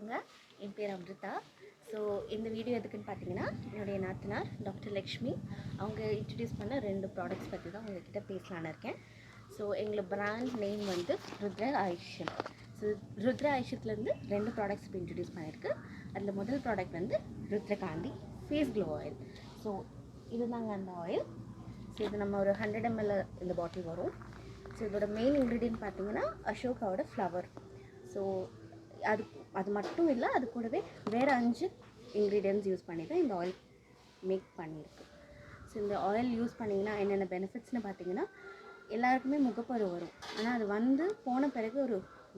வணக்கங்க என் பேர் அம்ரிதா. ஸோ இந்த வீடியோ எதுக்குன்னு பார்த்தீங்கன்னா என்னுடைய நாத்தனார் டாக்டர் லக்ஷ்மி அவங்க இன்ட்ரடியூஸ் பண்ண ரெண்டு ப்ராடக்ட்ஸ் பற்றி தான் உங்ககிட்ட பேசலான்னு இருக்கேன். ஸோ எங்களோட பிராண்ட் நேம் வந்து ருத்ர ஆயுஷம் ஸோ ருத்ர ஆயுஷத்துலேருந்து ரெண்டு ப்ராடக்ட்ஸ் இப்போ இன்ட்ரடியூஸ் பண்ணியிருக்கு அதில் முதல் ப்ராடக்ட் வந்து Rudrakanthi face glow oil so இதுதாங்க அந்த ஆயில் ஸோ இது நம்ம ஒரு ஹண்ட்ரட் எம்எல் இந்த பாட்டில் வரும். ஸோ இதோட மெயின் இன்க்ரீடியன்ட் பார்த்தீங்கன்னா அசோகாவோட ஃப்ளவர் ஸோ அது அது மட்டும் இல்லை அது கூடவே வேறு அஞ்சு இன்க்ரீடியன்ஸ் யூஸ் பண்ணி தான் இந்த ஆயில் மேக் பண்ணியிருக்கு ஸோ இந்த ஆயில் யூஸ் பண்ணிங்கன்னா என்னென்ன பெனிஃபிட்ஸ்னு பார்த்தீங்கன்னா எல்லாருக்குமே முகப்பரு வரும். ஆனால் அது வந்து போன பிறகு ஒரு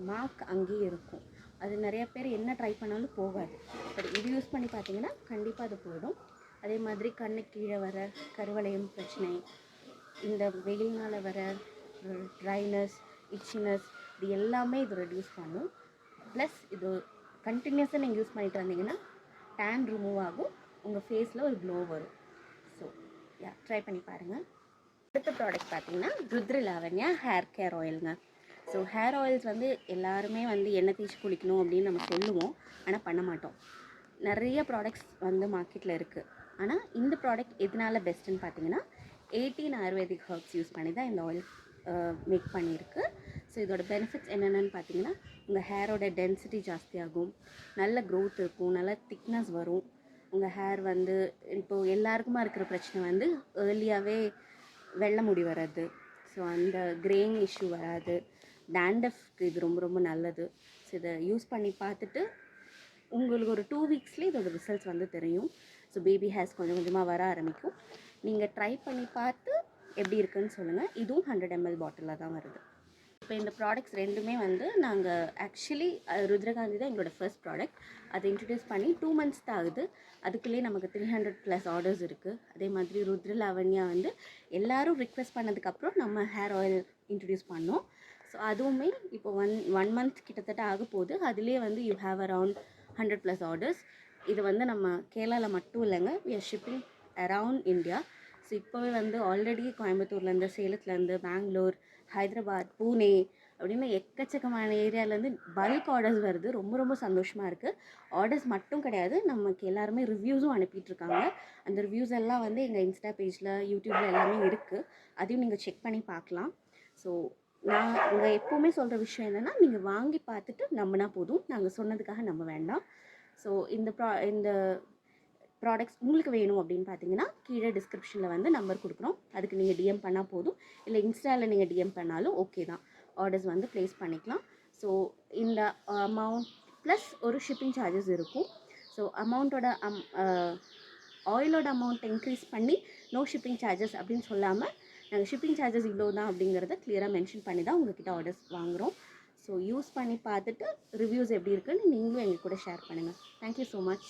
மார்க் அங்கேயே இருக்கும். அது நிறைய பேர் என்ன ட்ரை பண்ணாலும் போகாது. பட் இது யூஸ் பண்ணி பார்த்தீங்கன்னா கண்டிப்பாக அது போயிடும். அதே மாதிரி கண்ணு கீழே வர கருவளையம் பிரச்சனை இந்த வெயில்னால் வர ட்ரைனஸ் இச்சினஸ் இது எல்லாமே இது ரெடியூஸ் பண்ணும். ப்ளஸ் இது கண்டினியூஸாக நீங்கள் யூஸ் பண்ணிட்டு வந்தீங்கன்னா டேன் ரிமூவ் ஆகும். உங்கள் ஃபேஸில் ஒரு க்ளோ வரும். ஸோ யா ட்ரை பண்ணி பாருங்கள் அடுத்த ப்ராடக்ட் பார்த்தீங்கன்னா ருத்ர லாவண்யா ஹேர் கேர் ஆயிலுங்க ஸோ ஹேர் ஆயில்ஸ் வந்து எல்லாருமே வந்து எண்ணெய் தேய்ச்சி குளிக்கணும் அப்படின்னு நம்ம சொல்லுவோம். ஆனால் பண்ண மாட்டோம். நிறைய ப்ராடக்ட்ஸ் வந்து மார்க்கெட்டில் இருக்குது ஆனால் இந்த ப்ராடக்ட் எதனால பெஸ்ட்டுன்னு பார்த்தீங்கன்னா எயிட்டீன் ஆயுர்வேதிக் ஹர்ப்ஸ் யூஸ் பண்ணி தான் இந்த ஆயில் மேக் பண்ணியிருக்கு. ஸோ இதோட பெனிஃபிட்ஸ் என்னென்னு பார்த்தீங்கன்னா உங்கள் ஹேரோட டென்சிட்டி ஜாஸ்தியாகும். நல்ல க்ரோத் இருக்கும். நல்ல திக்னஸ் வரும். உங்கள் ஹேர் வந்து இப்போது எல்லாருக்குமா இருக்கிற பிரச்சனை வந்து ஏர்லியாகவே வெள்ளை முடி வராது. ஸோ அந்த கிரேயிங் இஷ்யூ வராது. டேண்டஃப்க்கு இது ரொம்ப ரொம்ப நல்லது. ஸோ இதை யூஸ் பண்ணி பார்த்துட்டு உங்களுக்கு ஒரு டூ வீக்ஸ்லேயே இதோட ரிசல்ட்ஸ் வந்து தெரியும். ஸோ பேபி ஹேர்ஸ் கொஞ்சம் கொஞ்சமாக வர ஆரம்பிக்கும். நீங்கள் ட்ரை பண்ணி பார்த்து எப்படி இருக்குன்னு சொல்லுங்கள் இதுவும் ஹண்ட்ரட் எம்எல் பாட்டிலில் தான் வருது. இப்போ இந்த ப்ராடக்ட்ஸ் ரெண்டுமே வந்து நாங்கள் ஆக்சுவலி ருத்ரகாந்தி தான் எங்களோட ஃபர்ஸ்ட் ப்ராடக்ட் அதை இன்ட்ரடியூஸ் பண்ணி டூ மந்த்ஸ் தான் ஆகுது. அதுக்குள்ளேயே நமக்கு த்ரீ ஹண்ட்ரட் ப்ளஸ் ஆர்டர்ஸ் இருக்குது அதே மாதிரி ருத்ர லாவண்யா வந்து எல்லோரும் ரிக்வெஸ்ட் பண்ணதுக்கப்புறம் நம்ம ஹேர் ஆயில் இன்ட்ரடியூஸ் பண்ணோம். ஸோ அதுவுமே இப்போ ஒன் ஒன் மந்த் கிட்டத்தட்ட ஆக போகுது. அதுலேயே வந்து you have around hundred plus orders இது வந்து நம்ம கேரளாவில் மட்டும் இல்லைங்க. We are shipping around India so இப்போவே வந்து ஆல்ரெடி கோயம்புத்தூர்லேருந்து சேலத்துலேருந்து பெங்களூர் ஹைதராபாத் பூனே அப்படின்னு எக்கச்சக்கமான ஏரியாவிலேருந்து பல்க் ஆர்டர்ஸ் வருது. ரொம்ப ரொம்ப சந்தோஷமாக இருக்குது ஆர்டர்ஸ் மட்டும் கிடையாது. நமக்கு எல்லாருமே ரிவ்யூஸும் அனுப்பிட்டுருக்காங்க. அந்த ரிவ்யூஸ் எல்லாம் வந்து எங்கள் இன்ஸ்டா பேஜில் யூடியூப்பில் எல்லாமே இருக்குது அதையும் நீங்கள் செக் பண்ணி பார்க்கலாம். ஸோ நான் உங்கள் எப்போவுமே சொல்கிற விஷயம் என்னென்னா நீங்கள் வாங்கி பார்த்துட்டு நம்பினா போதும். நாங்கள் சொன்னதுக்காக நம்ப வேண்டாம். ஸோ இந்த ப்ரா இந்த ப்ராடக்ட்ஸ் உங்களுக்கு வேணும் அப்படின்னு பார்த்தீங்கன்னா கீழே டிஸ்கிரிப்ஷனில் வந்து நம்பர் கொடுக்குறோம். அதுக்கு நீங்கள் டிஎம் பண்ணால் போதும். இல்லை இன்ஸ்டாவில் நீங்கள் டிஎம் பண்ணாலும் ஓகே தான். ஆர்டர்ஸ் வந்து ப்ளேஸ் பண்ணிக்கலாம். ஸோ இந்த அமௌண்ட் ப்ளஸ் ஒரு ஷிப்பிங் சார்ஜஸ் இருக்கும். ஸோ அமௌண்ட்டோட அம் ஆயிலோட அமௌண்ட் இன்க்ரீஸ் பண்ணி நோ ஷிப்பிங் சார்ஜஸ் அப்படின்னு சொல்லாமல் நாங்கள் ஷிப்பிங் சார்ஜஸ் இவ்வளோ தான் அப்படிங்கிறத கிளியராக மென்ஷன் பண்ணி தான் உங்ககிட்ட ஆர்டர்ஸ் வாங்குகிறோம் ஸோ யூஸ் பண்ணி பார்த்துட்டு ரிவ்யூஸ் எப்படி இருக்குன்னு நீங்களும் எங்கள் கூட ஷேர் பண்ணுங்கள் தேங்க்யூ ஸோ மச்